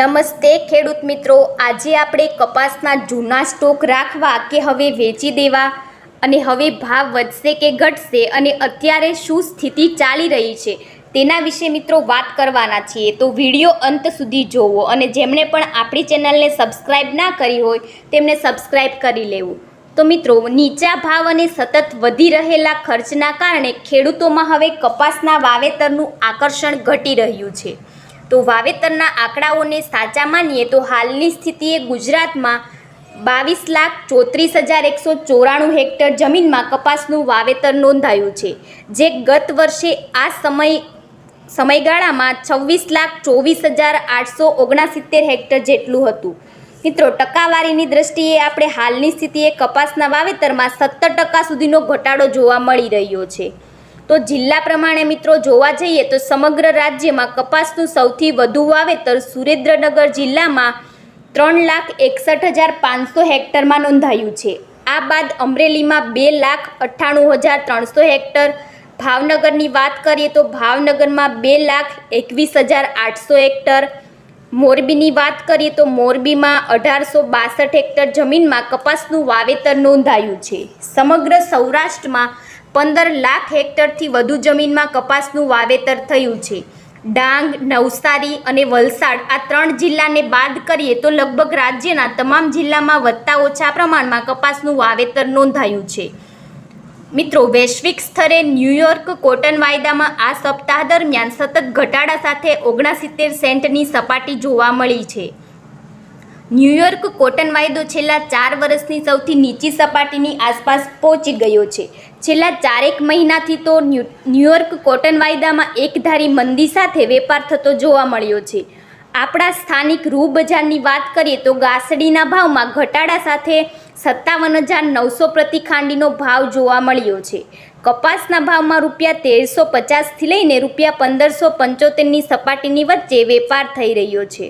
નમસ્તે ખેડૂત મિત્રો. આજે આપણે કપાસના જૂના સ્ટોક રાખવા કે હવે વેચી દેવા? અને હવે ભાવ વધશે કે ઘટશે? અને અત્યારે શું સ્થિતિ ચાલી રહી છે? તેના વિશે મિત્રો વાત કરવાના છીએ. તો વીડિયો અંત સુધી જોવો. અને જેમણે પણ આપણી ચેનલને સબસ્ક્રાઈબ ના કરી હોય, તેમને સબસ્ક્રાઈબ કરી લેવું. તો મિત્રો, નીચા ભાવ અને સતત વધી રહેલા ખર્ચના કારણે ખેડૂતોમાં હવે કપાસના વાવેતરનું આકર્ષણ ઘટી રહ્યું છે. તો વાવેતરના આંકડાઓને સાચા માનીએ તો હાલની સ્થિતિએ ગુજરાતમાં બાવીસ લાખ ચોત્રીસ હજાર એકસો ચોરાણું હેક્ટર જમીનમાં કપાસનું વાવેતર નોંધાયું છે, જે ગત વર્ષે આ સમય, સમયગાળામાં છવ્વીસ લાખ ચોવીસ હજાર આઠસો ઓગણસિત્તેર હેક્ટર જેટલું હતું. મિત્રો, ટકાવારીની દ્રષ્ટિએ આપણે હાલની સ્થિતિએ કપાસના વાવેતરમાં સત્તર ટકા સુધીનો ઘટાડો જોવા મળી રહ્યો છે. તો જિલ્લા પ્રમાણે મિત્રો જોવા જઈએ તો સમગ્ર રાજ્યમાં કપાસનું સૌથી વધુ વાવેતર સુરેન્દ્રનગર જિલ્લામાં ત્રણ લાખ એકસઠ હજાર પાંચસો હેક્ટરમાં નોંધાયું છે. આ બાદ અમરેલીમાં બે લાખ અઠ્ઠાણું હજાર ત્રણસો હેક્ટર. ભાવનગરની વાત કરીએ તો ભાવનગરમાં બે લાખ એકવીસ હજાર આઠસો હેક્ટર. મોરબીની વાત કરીએ તો મોરબીમાં અઢારસો બાસઠ હેક્ટર જમીનમાં કપાસનું વાવેતર નોંધાયું છે. સમગ્ર સૌરાષ્ટ્રમાં પંદર લાખ હેક્ટરથી વધુ જમીનમાં કપાસનું વાવેતર થયું છે. ડાંગ, નવસારી અને વલસાડ આ ત્રણ જિલ્લાને બાદ કરીએ તો લગભગ રાજ્યના તમામ જિલ્લામાં વધતા ઓછા પ્રમાણમાં કપાસનું વાવેતર નોંધાયું છે. મિત્રો, વૈશ્વિક સ્તરે ન્યૂયોર્ક કોટન વાયદામાં આ સપ્તાહ દરમિયાન સતત ઘટાડા સાથે ઓગણસિત્તેર સેન્ટની સપાટી જોવા મળી છે. ન્યૂયોર્ક કોટન વાયદો છેલ્લા ચાર વર્ષની સૌથી નીચી સપાટીની આસપાસ પહોંચી ગયો છે. છેલ્લા ચારેક મહિનાથી તો ન્યૂ ન્યૂયોર્ક કોટન વાયદામાં એકધારી મંદી સાથે વેપાર થતો જોવા મળ્યો છે. આપણા સ્થાનિક રૂ બજારની વાત કરીએ તો ગાસડીના ભાવમાં ઘટાડા સાથે સત્તાવન હજાર નવસો પ્રતિ ખાંડીનો ભાવ જોવા મળ્યો છે. કપાસના ભાવમાં રૂપિયા તેરસો પચાસથી લઈને રૂપિયા પંદરસો પંચોતેરની સપાટીની વચ્ચે વેપાર થઈ રહ્યો છે.